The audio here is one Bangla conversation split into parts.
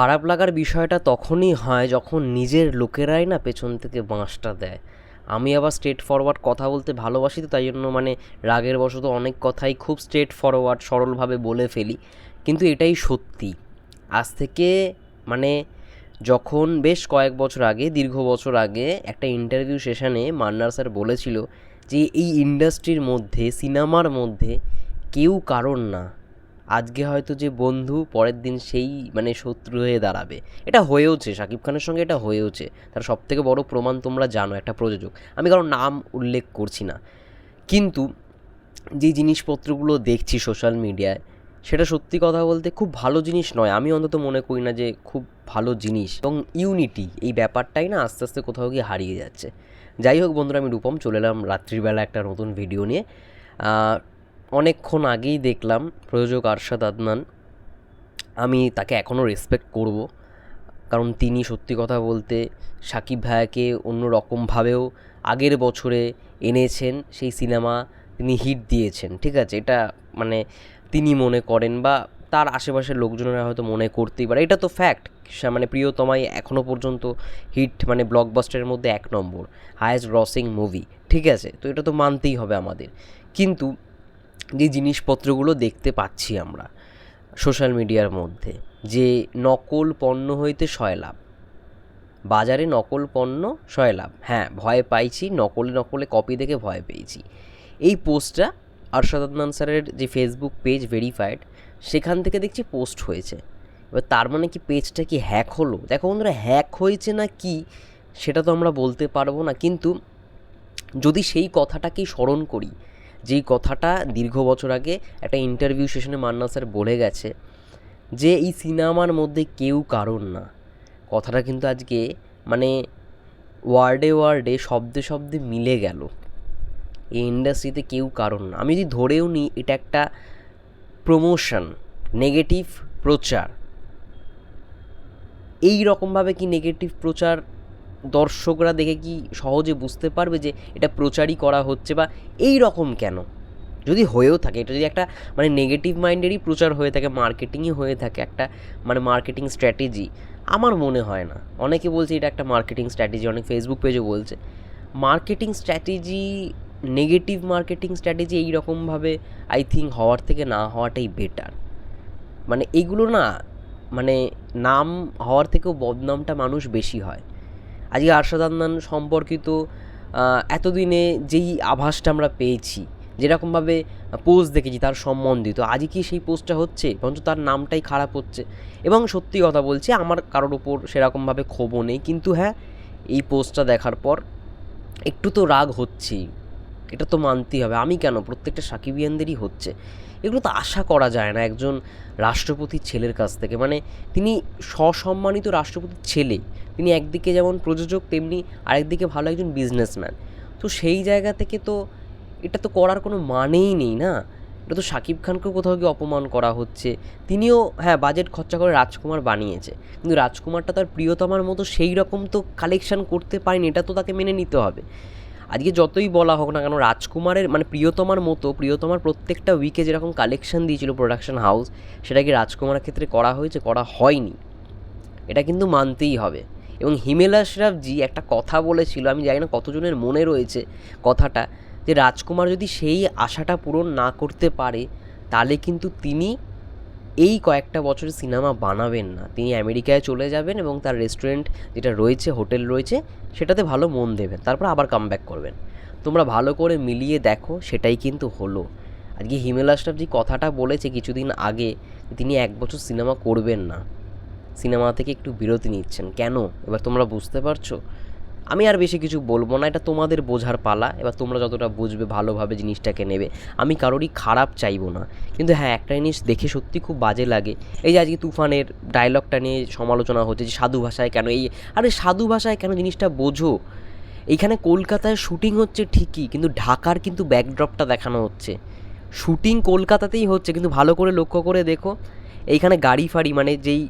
খারাপ লাগার বিষয়টা তখনই হয় যখন নিজের লোকেরাই না পেছন থেকে বাঁশটা দেয়। আমি আবার স্ট্রেট ফরওয়ার্ড কথা বলতে ভালোবাসি তো, তাই জন্য মানে রাগের বশত অনেক কথাই খুব স্ট্রেট ফরওয়ার্ড সরলভাবে বলে ফেলি। কিন্তু এটাই সত্যি। আজ থেকে মানে যখন বেশ কয়েক বছর আগে, দীর্ঘ বছর আগে একটা ইন্টারভিউ সেশনে মান্নার স্যার বলেছিল যে, এই ইন্ডাস্ট্রির মধ্যে সিনেমার মধ্যে কেউ কারণ না। আজকে হয়তো যে বন্ধু, পরের দিন সেই মানে শত্রু হয়ে দাঁড়াবে। এটা হয়েওছে, শাকিব খানের সঙ্গে এটা হয়েওছে। তার সব থেকে বড় প্রমাণ তোমরা জানো, একটা প্রযোজক। আমি কারও নাম উল্লেখ করছি না। কিন্তু যে জিনিসপত্রগুলো দেখছি সোশ্যাল মিডিয়ায়, সেটা সত্যি কথা বলতে খুব ভালো জিনিস নয়। আমি অন্তত মনে করি না যে খুব ভালো জিনিস। এবং ইউনিটি, এই ব্যাপারটাই না আস্তে আস্তে কোথাও গিয়ে হারিয়ে যাচ্ছে। যাই হোক বন্ধুরা, আমি রূপম, চলে এলাম রাত্রিবেলা একটা নতুন ভিডিও নিয়ে। অনেকক্ষণ আগেই দেখলাম প্রযোজক আরশাদ আদনান। আমি তাকে এখনও রেসপেক্ট করব। কারণ তিনি সত্যি কথা বলতে সাকিব ভাইয়াকে অন্য রকমভাবেও আগের বছরে এনেছেন, সেই সিনেমা তিনি হিট দিয়েছেন, ঠিক আছে? এটা মানে তিনি মনে করেন বা তার আশেপাশের লোকজনেরা হয়তো মনে করতেই পারে। এটা তো ফ্যাক্ট মানে প্রিয়তমাই এখনও পর্যন্ত হিট মানে ব্লকবাস্টারের মধ্যে এক নম্বর হায়েস্ট গ্রসিং মুভি ঠিক আছে? তো এটা তো মানতেই হবে আমাদের। কিন্তু যে জিনিসপত্রগুলো দেখতে পাচ্ছি আমরা সোশ্যাল মিডিয়ার মধ্যে, যে নকল পণ্য হইতে শয় লাভ বাজারে নকল পণ্য শয় লাভ হ্যাঁ ভয় পাইছি, নকলে নকলে কপি দেখে ভয় পেয়েছি। এই পোস্টটা আরশাদ আদনান স্যারের যে ফেসবুক পেজ ভেরিফাইড সেখান থেকে দেখছি পোস্ট হয়েছে। এবার তার মানে কি পেজটা কি হ্যাক হলো? দেখো বন্ধুরা হ্যাক হয়েছে না কি, সেটা তো আমরা বলতে পারব না। কিন্তু যদি সেই কথাটাকেই স্মরণ করি যেই কথাটা দীর্ঘ বছর আগে একটা ইন্টারভিউ সেশনে মান্না স্যার বলে গেছে যে, এই সিনেমার মধ্যে কেউ কারণ না। কথাটা কিন্তু আজকে মানে ওয়ার্ডে ওয়ার্ডে, শব্দে শব্দে মিলে গেল। এই ইন্ডাস্ট্রিতে কেউ কারণ না। আমি যদি ধরেও নিই, এটা একটা প্রমোশন নেগেটিভ প্রচার। এই রকমভাবে কি নেগেটিভ প্রচার দর্শকরা দেখে কি সহজে বুঝতে পারবে যে এটা প্রচারই করা হচ্ছে বা এই রকম কেন? যদি হয়েও থাকে, এটা যদি একটা মানে নেগেটিভ মাইন্ডেরই প্রচার হয়ে থাকে মার্কেটিংই হয়ে থাকে একটা মানে মার্কেটিং স্ট্র্যাটেজি আমার মনে হয় না। অনেকে বলছে এটা একটা মার্কেটিং স্ট্র্যাটেজি অনেক ফেসবুক পেজও বলছে। Marketing strategy negative marketing strategy এই রকমভাবে আই থিঙ্ক হওয়ার থেকে না হওয়াটাই বেটার মানে এইগুলো না মানে নাম হওয়ার থেকেও বদনামটা মানুষ বেশি হয়। আজকে আরশাদ আদনান সম্পর্কিত এতদিনে যেই আভাসটা আমরা পেয়েছি, যেরকমভাবে পোস্ট দেখেছি তার সম্বন্ধিত আজই কি সেই পোস্টটা হচ্ছে? বরঞ্চ তার নামটাই খারাপ হচ্ছে। এবং সত্যি কথা বলছি, আমার কারোর ওপর সেরকমভাবে ক্ষোভও নেই, কিন্তু হ্যাঁ এই পোস্টটা দেখার পর একটু তো রাগ হচ্ছেই। এটা তো মানতেই হবে। আমি কেন? প্রত্যেকটা সাকিবিয়ানদেরই হচ্ছে। এগুলো তো আশা করা যায় না একজন রাষ্ট্রপতির ছেলের কাছ থেকে। মানে তিনি সসম্মানিত রাষ্ট্রপতির ছেলে। তিনি একদিকে যেমন প্রযোজক, তেমনি আরেকদিকে ভালো একজন বিজনেসম্যান তো সেই জায়গা থেকে তো এটা তো করার কোনো মানেই নেই না? এটা তো শাকিব খানকেও কোথাও গিয়ে অপমান করা হচ্ছে। তিনিও হ্যাঁ বাজেট খরচা করে রাজকুমার বানিয়েছে। কিন্তু রাজকুমারটা তার প্রিয়তমার মতো সেই রকম তো কালেকশান করতে পারেনি। এটা তো তাকে মেনে নিতে হবে। আজকে যতই বলা হোক না কেন, রাজকুমারের মানে প্রিয়তমার মতো, প্রিয়তমার প্রত্যেকটা উইকে যেরকম কালেকশন দিয়েছিল প্রোডাকশন হাউস সেটা কি রাজকুমারের ক্ষেত্রে করা হয়েছে, করা হয়নি। এটা কিন্তু মানতেই হবে। এবং হিমেল আশরাফজি একটা কথা বলেছিল, আমি জানি না কতজনের মনে রয়েছে কথাটা, যে রাজকুমার যদি সেই আশাটা পূরণ না করতে পারে, তাহলে কিন্তু তিনি এই কয়েকটা বছরের সিনেমা বানাবেন না। তিনি আমেরিকায় চলে যাবেন এবং তার রেস্টুরেন্ট যেটা রয়েছে, হোটেল রয়েছে, সেটাতে ভালো মন দেবেন। তারপর আবার কামব্যাক করবেন। তোমরা ভালো করে মিলিয়ে দেখো, সেটাই কিন্তু হলো। আজকে হিমেল আশরাফ যে কথাটা বলেছে কিছুদিন আগে, তিনি এক বছর সিনেমা করবেন না। সিনেমা থেকে একটু বিরতি নিচ্ছেন। কেন? এবার তোমরা বুঝতে পারছ? আমি আর বেশি কিছু বলব না, এটা তোমাদের বোঝার পালা। এবার তোমরা যতটা বুঝবে, ভালোভাবে জিনিসটাকে নেবে। আমি কারোরই খারাপ চাইব না। কিন্তু হ্যাঁ একটা জিনিস দেখে সত্যি খুব বাজে লাগে। এই যে আজকে তুফানের ডায়লগটা নিয়ে সমালোচনা হচ্ছে যে সাধু ভাষায় কেন এই আরে সাধু ভাষায় কেন জিনিসটা বোঝো? এইখানে কলকাতায় শুটিং হচ্ছে ঠিকই, কিন্তু ঢাকার কিন্তু ব্যাকড্রপটা দেখানো হচ্ছে। শুটিং কলকাতাতেই হচ্ছে, কিন্তু ভালো করে লক্ষ্য করে দেখো। এইখানে গাড়ি ফাড়ি মানে যেই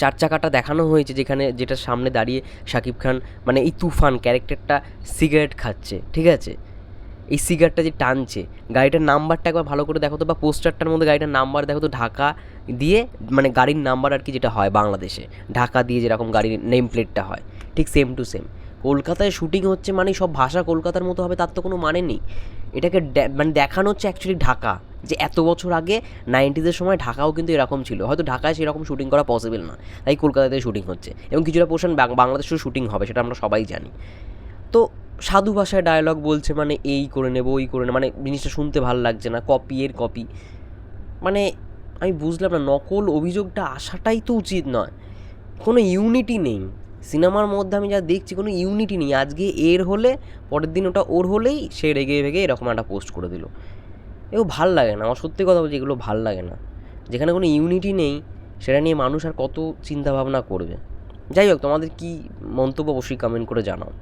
চার চাকাটা দেখানো হয়েছে যেখানে যেটা সামনে দাঁড়িয়ে শাকিব খান মানে এই তুফান ক্যারেক্টারটা সিগারেট খাচ্ছে, ঠিক আছে? এই সিগারটা যে টানছে, গাড়িটার নাম্বারটা একবার ভালো করে দেখো তো, বা পোস্টারটার মধ্যে গাড়িটার নাম্বার দেখো তো, ঢাকা দিয়ে মানে গাড়ির নাম্বার আর কি যেটা হয় বাংলাদেশে, ঢাকা দিয়ে যেরকম গাড়ির নেম প্লেটটা হয়, ঠিক সেম টু সেম কলকাতায় শুটিং হচ্ছে মানে সব ভাষা কলকাতার মতো হবে, তার তো কোনো মানে নেই। এটাকে মানে দেখানো হচ্ছে অ্যাকচুয়ালি ঢাকা, যে এত বছর আগে নাইনটিজের সময় ঢাকাও কিন্তু এরকম ছিল। হয়তো ঢাকায় সেরকম শুটিং করা পসিবল না, তাই কলকাতাতে শুটিং হচ্ছে। এবং কিছুটা পোর্শন বাংলাদেশেও শুটিং হবে, সেটা আমরা সবাই জানি। তো সাধু ভাষায় ডায়লগ বলছে মানে এই করে নেব, ওই করে নেব মানে জিনিসটা শুনতে ভালো লাগছে না কপি এর কপি মানে আমি বুঝলাম না, নকল অভিযোগটা আসাটাই তো উচিত নয়। কোনো ইউনিটি নেই। সিনেমার মধ্যে আমি যা দেখছি কোনো ইউনিটি নেই। আজকে এর হলে, পরের দিন ওটা ওর হলেই সে রেগে ভেগে এরকম একটা পোস্ট করে দিল। এগুলো ভালো লাগে না, আমার সত্যি কথা বলছি এগুলো ভালো লাগে না। যেখানে কোনো ইউনিটি নেই, সেটা নিয়ে মানুষ আর কত চিন্তাভাবনা করবে। যাই হোক, তোমাদের কী মন্তব্য অবশ্যই কমেন্ট করে জানাও।